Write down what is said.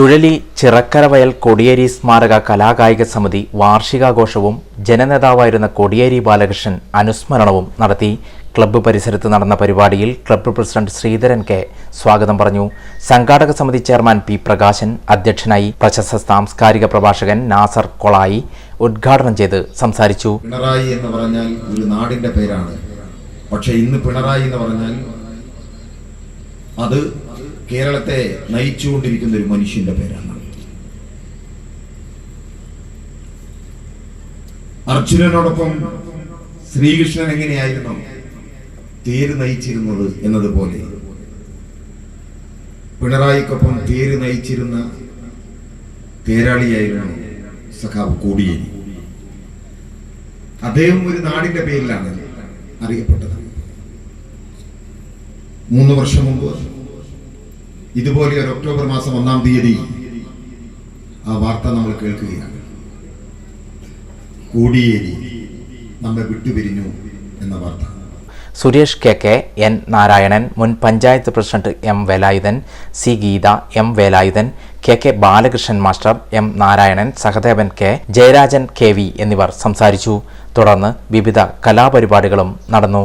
ചുഴലി ചിറക്കരവയൽ കൊടിയേരി സ്മാരക കലാകായിക സമിതി വാർഷികാഘോഷവും ജനനേതാവായിരുന്ന കൊടിയേരി ബാലകൃഷ്ണൻ അനുസ്മരണവും നടത്തി. ക്ലബ്ബ് പരിസരത്ത് നടന്ന പരിപാടിയിൽ ക്ലബ്ബ് പ്രസിഡന്റ് ശ്രീധരൻ കെ സ്വാഗതം പറഞ്ഞു. സംഘാടക സമിതി ചെയർമാൻ പി പ്രകാശൻ അധ്യക്ഷനായി പ്രശസ്ത സാംസ്കാരിക പ്രഭാഷകൻ നാസർ കൊളായി ഉദ്ഘാടനം ചെയ്ത് സംസാരിച്ചു. പിണറായി എന്ന് പറഞ്ഞാൽ ഒരു നാടിന്റെ പേരാണ്. പക്ഷെ ഇന്ന് പിണറായി എന്ന് പറഞ്ഞാൽ അത് കേരളത്തെ നയിച്ചുകൊണ്ടിരിക്കുന്ന ഒരു മനുഷ്യന്റെ പേരാണ്. അർജുനനോടൊപ്പം ശ്രീകൃഷ്ണൻ എങ്ങനെയായിരുന്നു തേര് നയിച്ചിരുന്നത് എന്നതുപോലെ? പിണറായിക്കൊപ്പം തേര് നയിച്ചിരുന്ന തേരാളിയായിരുന്നു സഖാവ് കോടിയേരി. അദ്ദേഹം ഒരു നാടിന്റെ പേരിലാണ് അറിയപ്പെട്ടത്. മൂന്ന് വർഷം മുമ്പ് ഇതുപോലെ ഒരു ഒക്ടോബർ മാസം ഒന്നാം തീയതി ആ വാർത്ത നമ്മൾ കേൾക്കുകയാണ്. കൂടിയേരി നമ്മെ വിട്ടുപിരിഞ്ഞു എന്ന വാർത്ത. Suresh K K N Narayanan മുൻ panchayat president M Velayudhan C Geetha M Velayudhan K K Balakrishnan master M Narayanan Sahadevan K Jayarajan K V എന്നിവർ സംസാരിച്ചു. തുടർന്ന് വിവിധ കലാപരിപാടികളും നടന്നു.